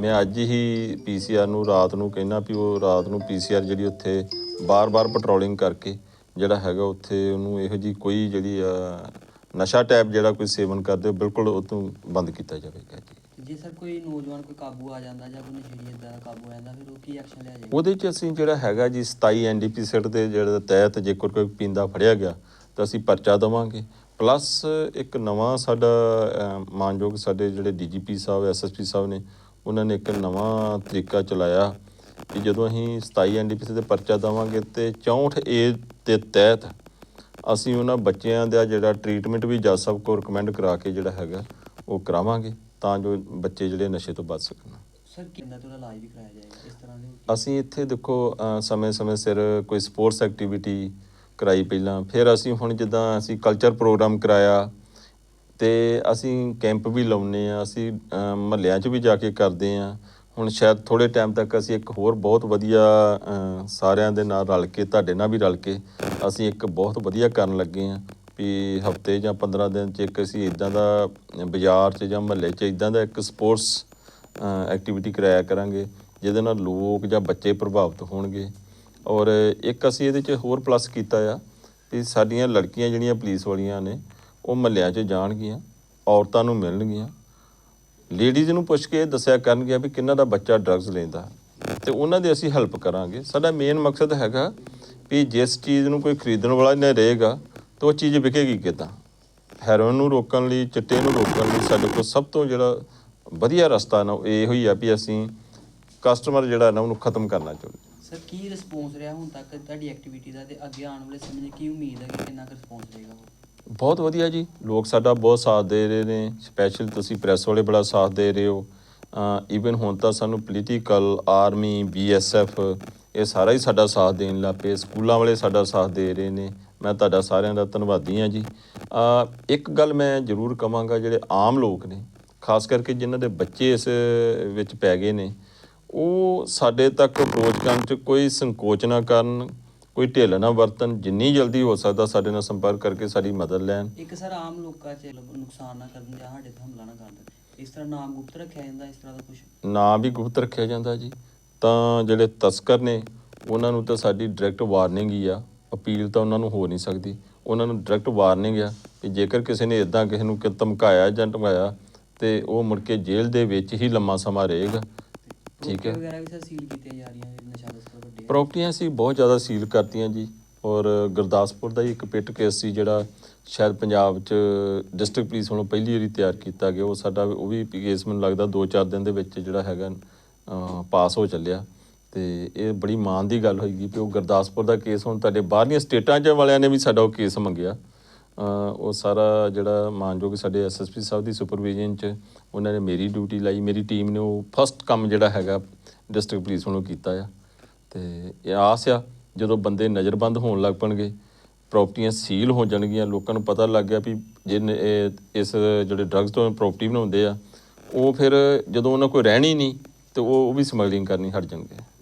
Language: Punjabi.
ਮੈਂ ਅੱਜ ਹੀ ਪੀਸੀਆਰ ਨੂੰ ਰਾਤ ਨੂੰ ਕਹਿਣਾ ਵੀ ਉਹ ਰਾਤ ਨੂੰ ਪੀਸੀਆਰ ਜਿਹੜੀ ਉੱਥੇ ਬਾਰ-ਬਾਰ ਪੈਟਰੋਲਿੰਗ ਕਰਕੇ ਜਿਹੜਾ ਹੈਗਾ ਉੱਥੇ ਉਹਨੂੰ ਇਹੋ ਜੀ ਕੋਈ ਜਿਹੜੀ ਨਸ਼ਾ ਟੈਪ ਜਿਹੜਾ ਕੋਈ ਸੇਵਨ ਕਰਦੇ ਬਿਲਕੁਲ ਉਹ ਤੋਂ ਬੰਦ ਕੀਤਾ ਜਾਵੇਗਾ ਜੀ। ਜੇ ਸਰ ਕੋਈ ਨੌਜਵਾਨ ਕੋਈ ਕਾਬੂ ਆ ਜਾਂਦਾ ਜਾਂ ਕੋਈ ਨਸ਼ੇੜੀ ਇਦਾਂ ਦਾ ਕਾਬੂ ਆ ਜਾਂਦਾ ਫਿਰ ਉਹ ਕੀ ਐਕਸ਼ਨ ਲਿਆ ਜਾਏਗਾ? ਉਹਦੇ 'ਚ ਅਸੀਂ ਜਿਹੜਾ ਹੈਗਾ ਜੀ 27 ਐਨਡੀਪੀ ਸੈਟ ਦੇ ਜਿਹੜੇ ਤਹਿਤ ਜੇਕਰ ਕੋਈ ਪੀਂਦਾ ਫੜਿਆ ਗਿਆ ਤਾਂ ਅਸੀਂ ਪਰਚਾ ਦੇਵਾਂਗੇ। ਪਲੱਸ ਇੱਕ ਨਵਾਂ ਸਾਡਾ ਮਾਨਯੋਗ ਸਾਡੇ ਜਿਹੜੇ ਡੀਜੀਪੀ ਸਾਹਿਬ ਐਸਐਸਪੀ ਸਾਹਿਬ ਨੇ ਉਹਨਾਂ ਨੇ ਇੱਕ ਨਵਾਂ ਤਰੀਕਾ ਚਲਾਇਆ ਕਿ ਜਦੋਂ ਅਸੀਂ 27 ਐਨਡੀਪੀ ਦੇ ਪਰਚਾ ਦੇਵਾਂਗੇ ਤੇ 64 ਏ ਦੇ ਤਹਿਤ ਅਸੀਂ ਉਹਨਾਂ ਬੱਚਿਆਂ ਦਾ ਜਿਹੜਾ ਟ੍ਰੀਟਮੈਂਟ ਵੀ ਜੱਜ ਸਾਹਿਬ ਕੋਲ ਰეკਮੈਂਡ ਕਰਾ ਕੇ ਜਿਹੜਾ ਹੈਗਾ ਉਹ ਕਰਾਵਾਂਗੇ ਤਾਂ ਜੋ ਬੱਚੇ ਜਿਹੜੇ ਨਸ਼ੇ ਤੋਂ ਬਚ ਸਕਣ। ਸਰ ਕਿੰਨਾ ਤੋਂ ਇਲਾਜ ਵੀ ਕਰਾਇਆ ਜਾਏਗਾ? ਇਸ ਤਰ੍ਹਾਂ ਦੇ ਅਸੀਂ ਇੱਥੇ ਦੇਖੋ ਸਮੇਂ-ਸਮੇਂ ਸਿਰ ਕੋਈ ਸਪੋਰਟਸ ਐਕਟੀਵਿਟੀ ਕਰਾਈ ਪਹਿਲਾਂ। ਫਿਰ ਅਸੀਂ ਹੁਣ ਜਿੱਦਾਂ ਅਸੀਂ ਕਲਚਰ ਪ੍ਰੋਗਰਾਮ ਕਰਾਇਆ ਤੇ ਅਸੀਂ ਕੈਂਪ ਵੀ ਲਾਉਨੇ ਆ ਅਸੀਂ ਮਹੱਲਿਆਂ 'ਚ ਵੀ ਜਾ ਕੇ ਕਰਦੇ ਆ ਹੁਣ ਸ਼ਾਇਦ ਥੋੜੇ ਟਾਈਮ ਤੱਕ ਅਸੀਂ ਇੱਕ ਹੋਰ ਬਹੁਤ ਵਧੀਆ ਸਾਰਿਆਂ ਦੇ ਨਾਲ ਰਲ ਕੇ, ਤੁਹਾਡੇ ਨਾਲ ਵੀ ਰਲ ਕੇ ਅਸੀਂ ਇੱਕ ਬਹੁਤ ਵਧੀਆ ਕਰਨ ਲੱਗੇ ਆ ਵੀ ਹਫ਼ਤੇ ਜਾਂ 15 ਦਿਨ 'ਚ ਇੱਕ ਅਸੀਂ ਇਦਾਂ ਦਾ ਬਾਜ਼ਾਰ 'ਚ ਜਾਂ ਮਹੱਲੇ 'ਚ ਇਦਾਂ ਦਾ ਇੱਕ ਸਪੋਰਟਸ ਐਕਟੀਵਿਟੀ ਕਰਾਇਆ ਕਰਾਂਗੇ, ਜਿਹਦੇ ਨਾਲ ਲੋਕ ਜਾਂ ਬੱਚੇ ਪ੍ਰਭਾਵਿਤ ਹੋਣਗੇ। ਔਰ ਇੱਕ ਅਸੀਂ ਇਹਦੇ 'ਚ ਹੋਰ ਪਲੱਸ ਕੀਤਾ ਆ ਕਿ ਸਾਡੀਆਂ ਲੜਕੀਆਂ ਜਿਹੜੀਆਂ ਪੁਲਿਸ ਵਾਲੀਆਂ ਨੇ ਉਹ ਮਹੱਲਿਆਂ 'ਚ ਜਾਣਗੀਆਂ, ਔਰਤਾਂ ਨੂੰ ਮਿਲਣਗੀਆਂ। ਲੇਡੀਜ਼ ਨੂੰ ਪੁੱਛ ਕੇ ਦੱਸਿਆ ਕਰਨਗੀਆਂ ਵੀ ਕਿੰਨਾ ਦਾ ਬੱਚਾ ਡਰੱਗਸ ਲੈਂਦਾ। ਤੇ ਉਹਨਾਂ ਦੀ ਅਸੀਂ ਹੈਲਪ ਕਰਾਂਗੇ। ਸਾਡਾ ਮੇਨ ਮਕਸਦ ਹੈਗਾ ਵੀ ਜਿਸ ਚੀਜ਼ ਨੂੰ ਕੋਈ ਖਰੀਦਣ ਵਾਲਾ ਨਹੀਂ ਰਹੇਗਾ, ਤਾਂ ਉਹ ਚੀਜ਼ ਵਿਕੇਗੀ ਕਿੱਦਾਂ? ਹੈਰੋਇਨ ਨੂੰ ਰੋਕਣ ਲਈ, ਚਿੱਟੇ ਨੂੰ ਰੋਕਣ ਲਈ ਸਾਡੇ ਕੋਲ ਸਭ ਤੋਂ ਜਿਹੜਾ ਵਧੀਆ ਰਸਤਾ ਨਾ, ਉਹ ਇਹੋ ਹੀ ਆ ਵੀ ਅਸੀਂ ਕਸਟਮਰ ਜਿਹੜਾ ਨਾ, ਉਹਨੂੰ ਖਤਮ ਕਰਨਾ ਚਾਹੁੰਦੇ ਸਰ ਕੀ ਰਿਸਪੌਂਸ ਰਿਹਾ ਹੁਣ ਤੱਕ ਤੁਹਾਡੀ ਐਕਟੀਵਿਟੀ ਦਾ ਤੇ ਅੱਗੇ ਆਉਣ ਵਾਲੇ ਸਮੇਂ 'ਚ ਕੀ ਉਮੀਦ ਹੈ ਕਿ ਕਿੰਨਾ ਕੁ ਰਿਸਪੌਂਸ ਰਹੇਗਾ ਬਹੁਤ ਵਧੀਆ ਜੀ। ਲੋਕ ਸਾਡਾ ਬਹੁਤ ਸਾਥ ਦੇ ਰਹੇ ਨੇ ਸਪੈਸ਼ਲ ਤੁਸੀਂ ਪ੍ਰੈਸ ਵਾਲੇ ਬੜਾ ਸਾਥ ਦੇ ਰਹੇ ਹੋ। ਈਵਨ ਹੁਣ ਤਾਂ ਸਾਨੂੰ ਪੋਲੀਟੀਕਲ ਆਰਮੀ ਬੀਐਸਐਫ ਇਹ ਸਾਰਾ ਹੀ ਸਾਡਾ ਸਾਥ ਦੇਣ ਲੱਗ ਪਏ। ਸਕੂਲਾਂ ਵਾਲੇ ਸਾਡਾ ਸਾਥ ਦੇ ਰਹੇ ਨੇ। ਮੈਂ ਤੁਹਾਡਾ ਸਾਰਿਆਂ ਦਾ ਧੰਨਵਾਦੀ ਹਾਂ ਜੀ। ਇੱਕ ਗੱਲ ਮੈਂ ਜ਼ਰੂਰ ਕਵਾਂਗਾ, ਜਿਹੜੇ ਆਮ ਲੋਕ ਨੇ, ਖਾਸ ਕਰਕੇ ਜਿਨ੍ਹਾਂ ਦੇ ਬੱਚੇ ਇਸ ਵਿੱਚ ਪੈ ਗਏ ਨੇ, ਉਹ ਸਾਡੇ ਤੱਕ ਅਪਰੋਚ ਕਰਨ ਚ ਕੋਈ ਸੰਕੋਚ ਨਾ ਕਰਨ ਕੋਈ ਢਿੱਲ ਨਾ ਵਰਤਨ ਜਿੰਨੀ ਜਲਦੀ ਹੋ ਸਕਦਾ ਸਾਡੇ ਨਾਲ ਸੰਪਰਕ ਕਰਕੇ ਸਾਡੀ ਮਦਦ ਲੈਣ। ਇੱਕ ਸਰ ਆਮ ਲੋਕਾਂ 'ਚ ਨੁਕਸਾਨ ਨਾ ਕਰਨ ਜਾਂ ਸਾਡੇ ਤੇ ਹਮਲਾ ਨਾ ਕਰ ਦੇਣ ਇਸ ਤਰ੍ਹਾਂ ਨਾਮ ਗੁਪਤ ਰੱਖਿਆ ਜਾਂਦਾ ਇਸ ਤਰ੍ਹਾਂ ਦਾ ਕੁਝ ਨਾਂ ਵੀ ਗੁਪਤ ਰੱਖਿਆ ਜਾਂਦਾ ਜੀ। ਤਾਂ ਜਿਹੜੇ ਤਸਕਰ ਨੇ ਉਹਨਾਂ ਨੂੰ ਤਾਂ ਸਾਡੀ ਡਾਇਰੈਕਟ ਵਾਰਨਿੰਗ ਹੀ ਆ। ਅਪੀਲ ਤਾਂ ਉਹਨਾਂ ਨੂੰ ਹੋ ਨਹੀਂ ਸਕਦੀ। ਉਹਨਾਂ ਨੂੰ ਡਾਇਰੈਕਟ ਵਾਰਨਿੰਗ ਆ ਕਿ ਜੇਕਰ ਕਿਸੇ ਨੇ ਇਦਾਂ ਕਿਸੇ ਨੂੰ ਕਿ ਧਮਕਾਇਆ ਜਾਂ ਧਮਕਾਇਆ ਤੇ ਉਹ ਮੁੜ ਕੇ ਜੇਲ੍ਹ ਦੇ ਵਿੱਚ ਹੀ ਲੰਮਾ ਸਮਾਂ ਰਹੇਗਾ। ਠੀਕ ਹੈ। ਵਗੈਰਾ ਵੀ ਸਰ ਸੀਲ ਕੀਤੀਆਂ ਜਾ ਰਹੀਆਂ ਨੇ ਨਸ਼ਾ ਤਸਕਰ ਵੱਡੇ ਪ੍ਰਾਪਰਟੀਆਂ ਸੀ ਬਹੁਤ ਜ਼ਿਆਦਾ ਸੀਲ ਕਰਤੀਆਂ ਜੀ। ਔਰ ਗੁਰਦਾਸਪੁਰ ਦਾ ਹੀ ਇੱਕ ਪਿੱਟ ਕੇਸ ਸੀ ਜਿਹੜਾ ਸ਼ਾਇਦ ਪੰਜਾਬ 'ਚ ਡਿਸਟ੍ਰਿਕਟ ਪੁਲਿਸ ਵੱਲੋਂ ਪਹਿਲੀ ਵਾਰੀ ਤਿਆਰ ਕੀਤਾ ਗਿਆ। ਉਹ ਸਾਡਾ ਉਹ ਵੀ ਕੇਸ ਮੈਨੂੰ ਲੱਗਦਾ 2-4 ਦਿਨ ਦੇ ਵਿੱਚ ਜਿਹੜਾ ਹੈਗਾ ਪਾਸ ਹੋ ਚੱਲਿਆ। ਤੇ ਇਹ ਬੜੀ ਮਾਣ ਦੀ ਗੱਲ ਹੋਈਗੀ ਕਿ ਉਹ ਗੁਰਦਾਸਪੁਰ ਦਾ ਕੇਸ ਹੁਣ ਤੁਹਾਡੇ ਬਾਹਰਲੀਆਂ ਸਟੇਟਾਂ 'ਚ ਵਾਲਿਆਂ ਨੇ ਵੀ ਸਾਡਾ ਉਹ ਕੇਸ ਮੰਗਿਆ। ਉਹ ਸਾਰਾ ਜਿਹੜਾ ਮਾਨਯੋਗ ਸਾਡੇ ਐਸਐਸਪੀ ਸਾਹਿਬ ਦੀ ਸੁਪਰਵਿਜ਼ਨ 'ਚ ਉਹਨਾਂ ਨੇ ਮੇਰੀ ਡਿਊਟੀ ਲਾਈ। ਮੇਰੀ ਟੀਮ ਨੇ ਉਹ ਫਸਟ ਕੰਮ ਜਿਹੜਾ ਹੈਗਾ ਡਿਸਟ੍ਰਿਕਟ ਪੁਲਿਸ ਵੱਲੋਂ ਕੀਤਾ ਆ। ਤੇ ਇਹ ਆਸ ਆ, ਜਦੋਂ ਬੰਦੇ ਨਜ਼ਰਬੰਦ ਹੋਣ ਲੱਗ ਪਣਗੇ ਪ੍ਰਾਪਰਟੀਆਂ ਸੀਲ ਹੋ ਜਾਣਗੀਆਂ, ਲੋਕਾਂ ਨੂੰ ਪਤਾ ਲੱਗ ਗਿਆ ਵੀ ਜਿਹਨੇ ਇਸ ਜਿਹੜੇ ਡਰੱਗਸ ਤੋਂ ਪ੍ਰਾਪਰਟੀ ਬਣਾਉਂਦੇ ਆ, ਉਹ ਫਿਰ ਜਦੋਂ ਉਹਨਾਂ ਕੋਈ ਰਹਿਣੀ ਨਹੀਂ, ਤੇ ਉਹ ਉਹ ਵੀ ਸਮਗਲਿੰਗ ਕਰਨੀ ਹਟ ਜਾਣਗੇ।